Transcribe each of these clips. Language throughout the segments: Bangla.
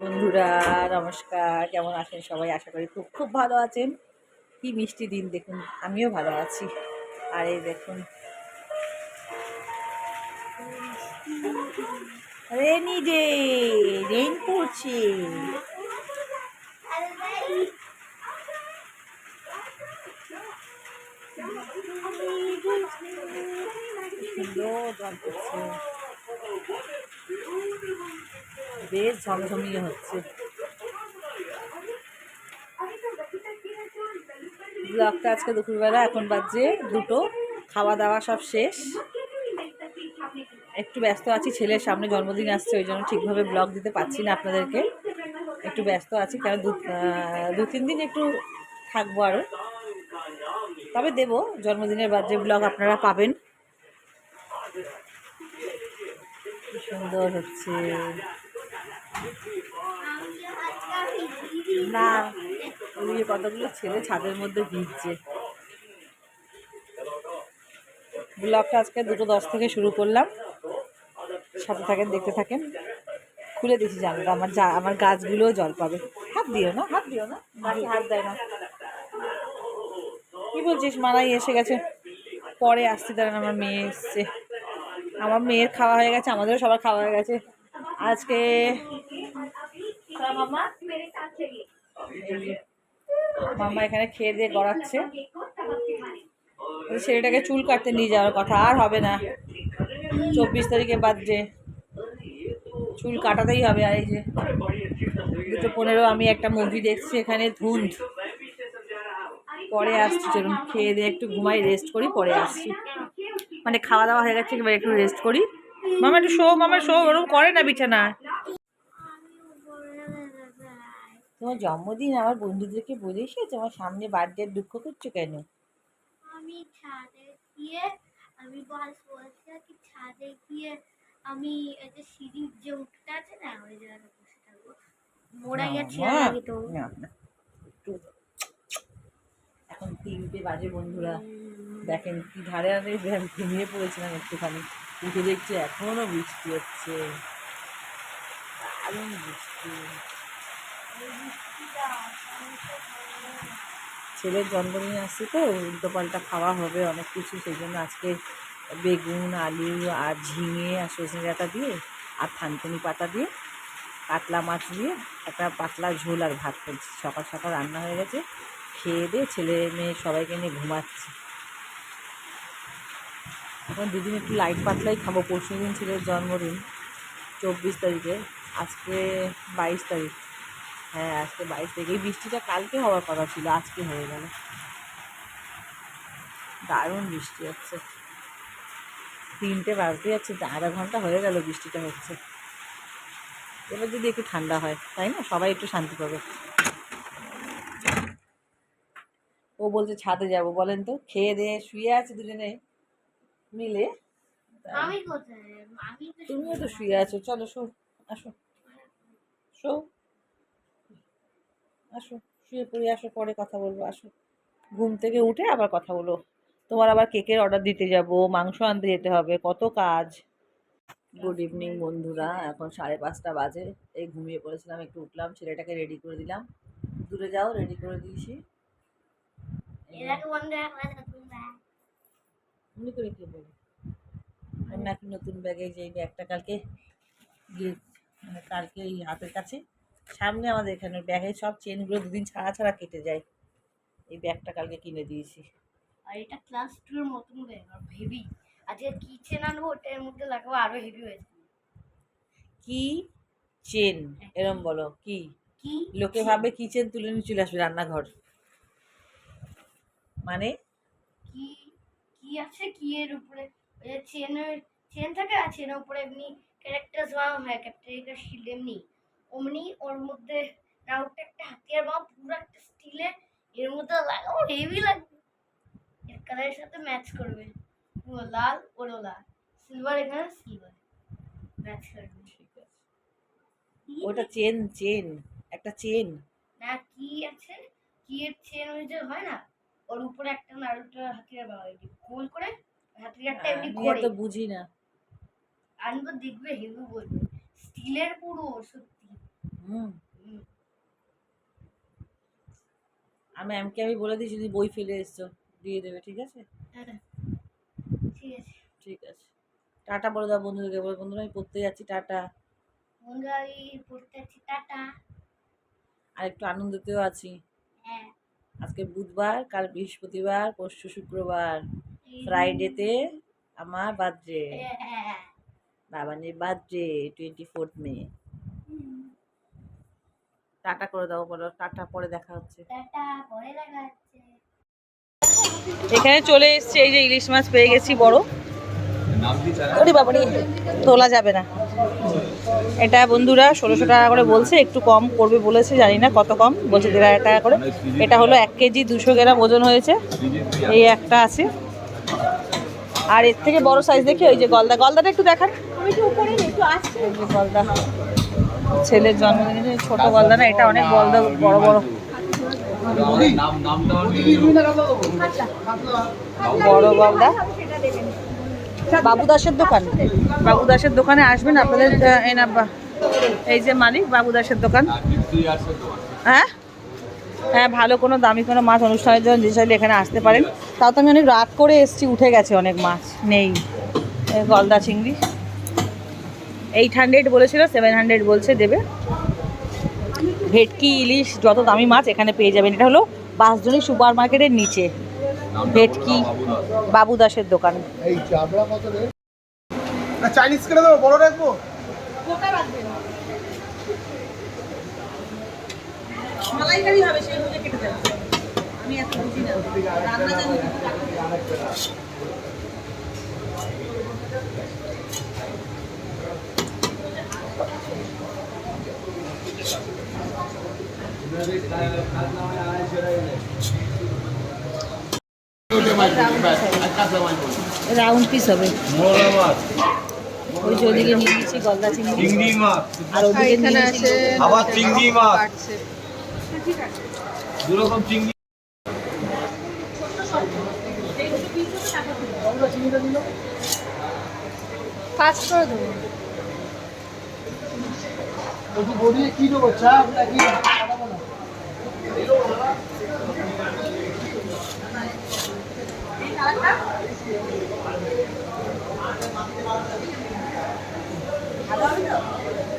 বন্ধুরা, নমস্কার। কেমন আছেন সবাই? আশা করি খুব খুব ভালো আছেন। কি মিষ্টি দিন দেখুন, আমিও ভালো আছি। আর এই দেখুন। রেনি ডে রেন পড়ছে। সুন্দর জল পড়ছে বেশ ঝমঝমিয়ে হচ্ছে। ব্লগটা আজকে দুপুরবেলা, এখন বাজছে দুটো। খাওয়া দাওয়া সব শেষ। একটু ব্যস্ত আছি, ছেলের সামনে জন্মদিন আসছে, ওই জন্য ঠিকভাবে ব্লগ দিতে পারছি না আপনাদেরকে। একটু ব্যস্ত আছি, কারণ দু তিন দিন একটু থাকব আরও তবে দেবো, জন্মদিনের যে ব্লগ আপনারা পাবেন। সুন্দর হচ্ছে। না ওই কতগুলো ছেলে ছাদের মধ্যে ভিজছে। ব্লগটা আজকে দুটো দশ থেকে শুরু করলাম। সাথে থাকেন, দেখতে থাকেন। খুলে দিয়েছি জানলা, আমার যা, আমার গাছগুলোও জল পাবে। হাত দিও না, হাত দিও না হাত দেয় না। কি বলছিস, মারাই এসে গেছে। পরে আসতে দাঁড়ান আমার মেয়ে এসছে। আমার মেয়ের খাওয়া হয়ে গেছে, আমাদেরও সবার খাওয়া হয়ে গেছে। আজকে মামা? এখানে খেয়ে দিয়ে গড়াচ্ছে। ছেলেটাকে চুল কাটতে নিয়ে যাওয়ার কথা আর হবে না। চব্বিশ তারিখে বার্থডে চুল কাটাতেই হবে আর এই যে। দুটো পনেরো আমি একটা মুভি দেখছি এখানে ধুন্ধ পরে আসছি চলুন খেয়ে দিয়ে একটু ঘুমাই রেস্ট করি পরে আসছি। মানে খাওয়া দাওয়া হয়ে গেছে এবার একটু রেস্ট করি। মামা একটু শো মামা শো ওরকম করে না বিছানা তোমার জন্মদিন আমার বন্ধুদেরকে বলে এসেছ আমার সামনে বার্থডে দুঃখ করছ কেন? আমি ছাদে গিয়ে আমি বলছি কি ছাদে গিয়ে আমি এই যে সিঁড়ির যে উঠটা আছে না ওই জায়গাটা বসে থাকব। মোড়া গেছে আগে তো। এখন তিনটে বাজে বন্ধুরা। দেখেন কি ধারে আমি ঘুমিয়ে পড়েছিলাম একটুখানি। উঠে দেখছি এখনও বৃষ্টি হচ্ছে। দারুণ বৃষ্টি। ছেলের জন্মদিন আসছে তো, উল্টো পাল্টা খাওয়া হবে, অনেক কিছু, সেই জন্য আজকে বেগুন, আলু আর ঝিঙে আর সজনে ডাঁটা দিয়ে আর থানকুনি পাতা দিয়ে, কাতলা মাছ দিয়ে একটা পাতলা ঝোল আর ভাত করছি। সকাল সকাল রান্না হয়ে গেছে, খেয়ে দিয়ে ছেলে মেয়ে সবাইকে নিয়ে ঘুমাচ্ছি। এখন দুদিন একটু লাইট পাতলাই খাব পরশু দিন ছেলের জন্মদিন, চব্বিশ তারিখে, আজকে বাইশ তারিখ। হ্যাঁ আজকে বাইশ তারিখ এই বৃষ্টিটা কালকে হওয়ার কথা ছিল আজকে হয়ে গেল। দারুণ বৃষ্টি হচ্ছে। তিনটে বাজতে যাচ্ছে আধা ঘণ্টা হয়ে গেল বৃষ্টিটা হচ্ছে। এবার যদি একটু ঠান্ডা হয় তাই না? সবাই একটু শান্তি পাবে। ও বলছে ছাদে যাব। বলেন তো খেয়ে দিয়ে শুয়ে আছে দুজনে মিলে? তুমিও তো শুয়ে আছো। চলো শো। আসো। শো। আসো শুয়ে পড়ে আসো পরে কথা বলব আসো। ঘুম থেকে উঠে আবার কথা বলো। তোমার আবার কেকের অর্ডার দিতে যাব মাংস আনতে যেতে হবে কত কাজ। গুড ইভিনিং বন্ধুরা। এখন সাড়ে পাঁচটা বাজে। এই ঘুমিয়ে পড়েছিলাম একটু উঠলাম ছেলেটাকে রেডি করে দিলাম। দূরে যাও রেডি করে দিয়েছি। নতুন করে কে বলে নতুন ব্যাগে যে ব্যাগটা কালকে গিয়ে মানে কালকে এই হাতের কাছে। সামনে আমাদের এখানে ব্যাগের সব চেনগুলো দুদিন ছাড়া ছাড়া কেটে যায়। এই ব্যাগটা কালকে কিনে দিয়েছি। আর এটা ক্লাস টু এর মতন ব্যাগ আর হেভি আজকে কিচেন আনব ওটার মধ্যে লাগাবো আরও হেভি হয়ে যাবে। কি? চেন এরম বলো কি? কি লোকে ভাবে কিচেন তুলে নিয়ে চলে আসবে রান্নাঘর। মানে? কি কি আছে কি এর উপরে? চেনের চেন থাকে আর চেনের উপরে এমনি ক্যারেক্টার্স বানানো হয় ক্যারেক্টার শিল্ড এমনি। অমনি ওর মধ্যে রাউটটা একটা হাতিয়ার বা পুরো একটা স্টিলের এর মধ্যে লাগাবো হেভি লাগবে। এর কালারের সাথে ম্যাচ করবে। পুরো লাল ওরও লাল। সিলভার এখানে সিলভার ম্যাচ করবে। ঠিক আছে। ওটা চেন চেন একটা চেন না কি আছে? কি এর চেন ওই যে হয় না? ওর উপরে একটা নাড়ুটা হাতিয়ার বাবা গোল করে হাতিয়ারটা এমনি আমি ঘোরে। এত বুঝি না। আনব দেখবে হেভি বলবে। স্টিলের পুরো সত্যি। হুম। আর ম্যামকে আমি বলে দিই যদি বই ফেলে এসছো দিয়ে দেবে ঠিক আছে? হ্যাঁ ঠিক আছে। ঠিক আছে। টাটা বলে দাও বন্ধুদেরকে বলে বন্ধুরা আমি পড়তে যাচ্ছি টাটা। বন্ধুরা আমি পড়তে যাচ্ছি টাটা। আর একটু আনন্দতেও আছি। হ্যাঁ। আজকে বুধবার কাল বৃহস্পতিবার পরশু শুক্রবার। ফ্রাইডেতে আমার বার্থডে হ্যাঁ। বাবানের birthday twenty fourth May tata করে দাও বলো টাটা পরে দেখা হচ্ছে। এখানে চলে এসছে এই যে ইলিশ মাছ পেয়ে গেছি বড়। ওরে বাবারে তোলা যাবে না। এটা বন্ধুরা ষোলোশো টাকা করে বলছে একটু কম করবে বলেছে জানি না কত কম বলছে দেড় হাজার টাকা করে। এটা হলো এক কেজি দুশো গ্রাম ওজন হয়েছে এই একটা আছে। আর এর থেকে বড় সাইজ দেখি ওই যে গলদা গলদাটা একটু দেখান। গলদা। ছেলের জন্মদিনে ছোট গলদা না, এটা অনেক গলদা বড় বড় বড়। গলদা বাবু দাসের দোকান। বাবু দাসের দোকানে আসবেন আপনাদের এই যে মালিক বাবু দাসের দোকান। হ্যাঁ? হ্যাঁ ভালো কোনো দামি কোনো মাছ অনুষ্ঠানের জন্য যে এখানে আসতে পারেন। তাও তো আমি অনেক রাত করে এসেছি, উঠে গেছে অনেক মাছ, নেই। গলদা চিংড়ি। এইট হান্ড্রেড বলেছিল সেভেন হান্ড্রেড বলছে দেবে। ভেটকি ইলিশ যত দামি মাছ এখানে পেয়ে যাবেন। এটা হলো বাঁশজনী সুপার মার্কেটের নিচে। ভেটকি বাবু দাসের দোকান। এই চাবড়া কত রে? না চাইনিজ করে দেবো বড় রাখব? মালাইকারি হবে সেই কেটে দেবে। আমি এত বুঝি না। রান্না রাউন্ড পিস হবে। ওই যে ওদিকে নিয়ে নিয়েছি গলদা চিংড়ি। চিংড়ি মাছ। আর ওদিকে নিয়ে নিয়েছি আবার চিংড়ি। মাছ। দু রকম চিংড়ি। একটু গড়িয়ে কি দেবো? চা নাকি?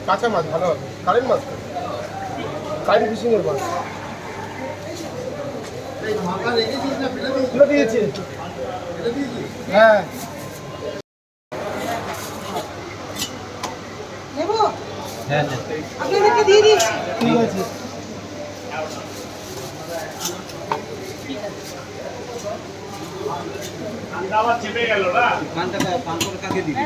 কাঁচা মাছ ভালো হবে। কারেন্ট মাছ। কারেন্ট ফিশিং মাছ। দিয়েছে। হ্যাঁ। হ্যাঁ হ্যাঁ। ঠিক আছে। পানটা পান করে কাকে দিবি?